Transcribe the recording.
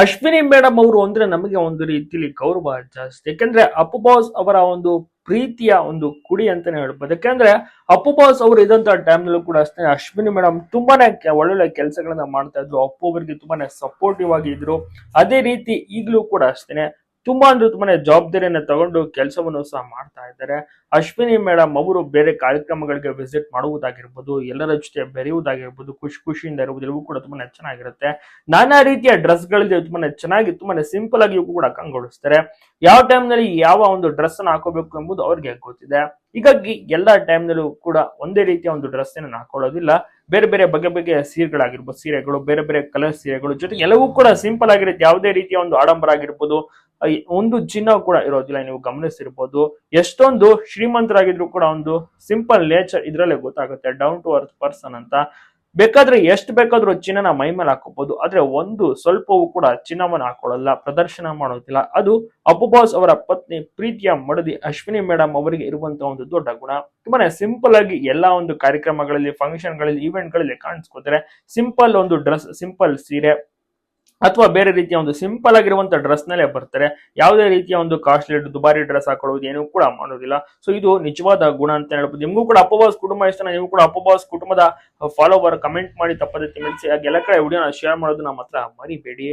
Ashwini madam ಅವರು ಅಂದ್ರೆ ನಮಗೆ ಒಂದು ರೀತಿಲಿ ಗೌರವ ಜಾಸ್ತಿ. ಯಾಕೆಂದ್ರೆ ಅಪ್ಪು ಬಾಸ್ ಅವರ ಒಂದು ಪ್ರೀತಿಯ ಒಂದು ಕುಡಿ ಅಂತಾನೆ ಹೇಳ್ಬೋದು. ಯಾಕೆಂದ್ರೆ ಅಪ್ಪು ಬಾಸ್ ಅವರು ಇದಂತ ಟೈಮ್ ನಲ್ಲೂ ಕೂಡ ಅಷ್ಟೇ, ಅಶ್ವಿನಿ ಮೇಡಮ್ ತುಂಬಾನೇ ಒಳ್ಳೊಳ್ಳೆ ಕೆಲಸಗಳನ್ನ ಮಾಡ್ತಾ ಇದ್ರು. ಅಪ್ಪು ಅವರಿಗೆ ತುಂಬಾನೇ ಸಪೋರ್ಟಿವ್ ಆಗಿ ಇದ್ರು ಅದೇ ರೀತಿ ಈಗಲೂ ಕೂಡ ಅಷ್ಟೇನೆ. ತುಂಬಾ ಅಂದ್ರೆ ತುಂಬಾನೇ ಜವಾಬ್ದಾರಿಯನ್ನ ತಗೊಂಡು ಕೆಲಸವನ್ನು ಸಹ ಮಾಡ್ತಾ ಇದ್ದಾರೆ. ಅಶ್ವಿನಿ ಮೇಡಮ್ ಅವರು ಬೇರೆ ಕಾರ್ಯಕ್ರಮಗಳಿಗೆ ವಿಸಿಟ್ ಮಾಡುವುದಾಗಿರ್ಬೋದು, ಎಲ್ಲರ ಜೊತೆ ಬೆರೆಯುವುದಾಗಿರ್ಬೋದು, ಖುಷಿ ಖುಷಿಯಿಂದ ಇರುವುದು ಎಲ್ಲವೂ ಕೂಡ ತುಂಬಾನೇ ಚೆನ್ನಾಗಿರುತ್ತೆ. ನಾನಾ ರೀತಿಯ ಡ್ರೆಸ್ ಗಳಿದೆ, ತುಂಬಾನೇ ಚೆನ್ನಾಗಿ, ತುಂಬಾನೇ ಸಿಂಪಲ್ ಆಗಿ ಕೂಡ ಕಂಗೊಳಿಸ್ತಾರೆ. ಯಾವ ಟೈಮ್ನಲ್ಲಿ ಯಾವ ಒಂದು ಡ್ರೆಸ್ ಅನ್ನು ಹಾಕೋಬೇಕು ಎಂಬುದು ಅವ್ರಿಗೆ ಗೊತ್ತಿದೆ. ಹೀಗಾಗಿ ಎಲ್ಲಾ ಟೈಮ್ ನಲ್ಲೂ ಕೂಡ ಒಂದೇ ರೀತಿಯ ಒಂದು ಡ್ರೆಸ್ ಅನ್ನು ಹಾಕೊಳ್ಳೋದಿಲ್ಲ. ಬೇರೆ ಬೇರೆ ಬಗೆ ಬಗೆಯ ಸೀರೆಗಳಾಗಿರ್ಬೋದು, ಸೀರೆಗಳು, ಬೇರೆ ಬೇರೆ ಕಲರ್ ಸೀರೆಗಳು ಜೊತೆಗೆ ಎಲ್ಲವೂ ಕೂಡ ಸಿಂಪಲ್ ಆಗಿರುತ್ತೆ. ಯಾವುದೇ ರೀತಿಯ ಒಂದು ಆಡಂಬರ ಆಗಿರ್ಬೋದು ಒಂದು ಚಿನ್ನ ಕೂಡ ಇರೋದಿಲ್ಲ ನೀವು ಗಮನಿಸಿರ್ಬೋದು ಎಷ್ಟೊಂದು ಶ್ರೀಮಂತರಾಗಿದ್ರು ಕೂಡ ಒಂದು ಸಿಂಪಲ್ ನೇಚರ್ ಇದ್ರಲ್ಲೇ ಗೊತ್ತಾಗುತ್ತೆ ಡೌನ್ ಟು ಅರ್ತ್ ಪರ್ಸನ್ ಅಂತ. ಬೇಕಾದ್ರೆ ಎಷ್ಟು ಬೇಕಾದ್ರೂ ಚಿನ್ನನ ಮೈ ಮೇಲೆ ಹಾಕೋಬಹುದು ಆದ್ರೆ ಒಂದು ಸ್ವಲ್ಪವೂ ಕೂಡ ಚಿನ್ನವನ್ನು ಹಾಕೊಳ್ಳಲ್ಲ, ಪ್ರದರ್ಶನ ಮಾಡೋದಿಲ್ಲ. ಅದು ಅಪ್ಪು ಬಾಸ್ ಅವರ ಪತ್ನಿ ಪ್ರೀತಿಯ ಮಡದಿ ಅಶ್ವಿನಿ ಮೇಡಮ್ ಅವರಿಗೆ ಇರುವಂತಹ ಒಂದು ದೊಡ್ಡ ಗುಣ. ತುಂಬಾನೇ ಸಿಂಪಲ್ ಆಗಿ ಎಲ್ಲಾ ಒಂದು ಕಾರ್ಯಕ್ರಮಗಳಲ್ಲಿ ಫಂಕ್ಷನ್ಗಳಲ್ಲಿ ಇವೆಂಟ್ಗಳಲ್ಲಿ ಕಾಣಿಸ್ಕೋತಾರೆ. ಸಿಂಪಲ್ ಒಂದು ಡ್ರೆಸ್ ಸಿಂಪಲ್ ಸೀರೆ. ಅಥವಾ ಬೇರೆ ರೀತಿಯ ಒಂದು ಸಿಂಪಲ್ ಆಗಿರುವಂತ ಡ್ರೆಸ್ ನಲ್ಲೇ ಬರ್ತಾರೆ. ಯಾವುದೇ ರೀತಿಯ ಒಂದು ಕಾಸ್ಟ್ಲಿ ದುಬಾರಿ ಡ್ರೆಸ್ ಹಾಕೊಳ್ಳೋದು ಏನೂ ಕೂಡ ಮಾಡೋದಿಲ್ಲ. ಸೊ ಇದು ನಿಜವಾದ ಗುಣ ಅಂತ ಹೇಳ್ಬೋದು. ನಿಮಗೂ ಕೂಡ ಅಪ್ಪಬಾಸ್ ಕುಟುಂಬ ಇಷ್ಟ ನೀವು ಕೂಡ ಅಪ್ಪಬಾಸ್ ಕುಟುಂಬದ ಫಾಲೋವರ್ ಕಮೆಂಟ್ ಮಾಡಿ ತಪ್ಪದೆ ತಿಳಿಸಿ. ಹಾಗೆ ಎಲ್ಲ ಕಡೆ ವಿಡಿಯೋನ ಶೇರ್ ಮಾಡೋದು ನಮ್ಮ ಹತ್ರ ಮರಿಬೇಡಿ.